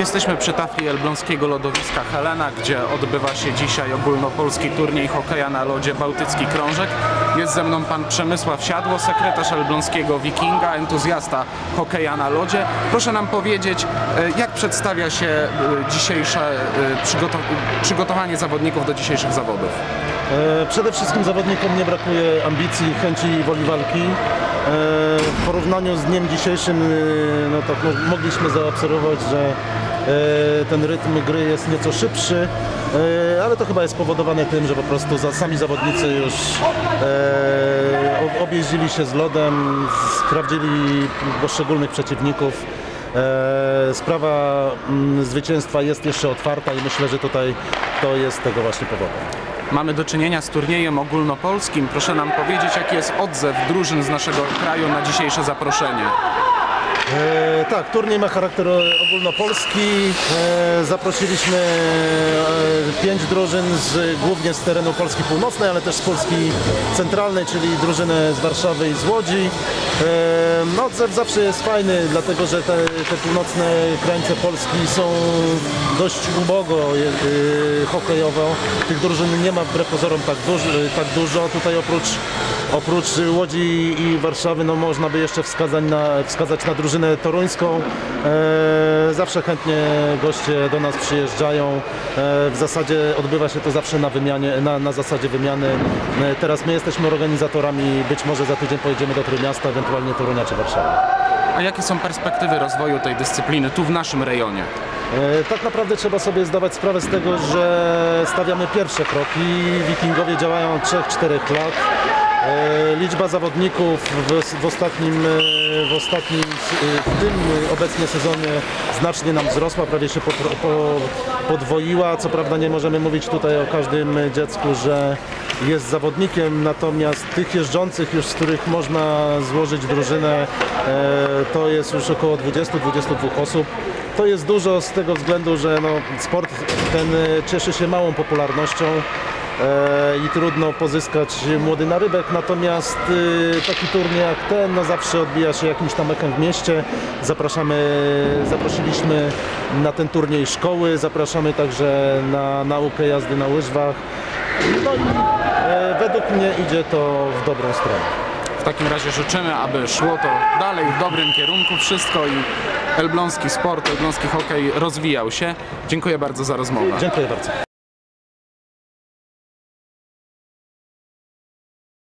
Jesteśmy przy tafli elbląskiego lodowiska Helena, gdzie odbywa się dzisiaj ogólnopolski turniej hokeja na lodzie Bałtycki Krążek. Jest ze mną pan Przemysław Siadło, sekretarz elbląskiego Wikinga, entuzjasta hokeja na lodzie. Proszę nam powiedzieć, e, jak przedstawia się e, dzisiejsze e, przygotow- przygotowanie zawodników do dzisiejszych zawodów? Przede wszystkim zawodnikom nie brakuje ambicji, chęci i woli walki. W porównaniu z dniem dzisiejszym no tak mo- mogliśmy zaobserwować, że ten rytm gry jest nieco szybszy, e, ale to chyba jest spowodowane tym, że po prostu sami zawodnicy już e, ob- objeździli się z lodem, sprawdzili poszczególnych przeciwników. E, Sprawa mm, zwycięstwa jest jeszcze otwarta i myślę, że tutaj to jest tego właśnie powodem. Mamy do czynienia z turniejem ogólnopolskim. Proszę nam powiedzieć, jaki jest odzew drużyn z naszego kraju na dzisiejsze zaproszenie. Tak, turniej ma charakter e, ogólnopolski. E, zaprosiliśmy e, pięć drużyn z, głównie z terenu Polski Północnej, ale też z Polski Centralnej, czyli drużyny z Warszawy i z Łodzi. No, odzew zawsze jest fajny, dlatego że te, te północne krańce Polski są dość ubogo hokejowo. Tych drużyn nie ma wbrew pozorom tak, duży, tak dużo. Tutaj oprócz Oprócz Łodzi i Warszawy no, można by jeszcze wskazać na, wskazać na drużynę toruńską. E, zawsze chętnie goście do nas przyjeżdżają. E, w zasadzie odbywa się to zawsze na, wymianie, na, na zasadzie wymiany. E, teraz my jesteśmy organizatorami, być może za tydzień pojedziemy do Trójmiasta, ewentualnie Torunia czy Warszawy. A jakie są perspektywy rozwoju tej dyscypliny tu w naszym rejonie? E, Tak naprawdę trzeba sobie zdawać sprawę z tego, że stawiamy pierwsze kroki. Wikingowie działają od 3-4 lat. E, Liczba zawodników w, w ostatnim, e, w ostatnim, e, w tym obecnie sezonie znacznie nam wzrosła, prawie się po, po, podwoiła. Co prawda nie możemy mówić tutaj o każdym dziecku, że jest zawodnikiem, natomiast tych jeżdżących już, z których można złożyć drużynę, to jest już około 20-22 osób. To jest dużo z tego względu, że no, sport ten cieszy się małą popularnością i trudno pozyskać młody narybek, natomiast e, taki turniej jak ten no, zawsze odbija się jakimś tam echem w mieście. Zapraszamy, zaprosiliśmy na ten turniej szkoły, zapraszamy także na naukę jazdy na łyżwach. No i e, według mnie idzie to w dobrą stronę. W takim razie życzymy, aby szło to dalej w dobrym kierunku wszystko i elbląski sport, elbląski hokej rozwijał się. Dziękuję bardzo za rozmowę. Dziękuję bardzo.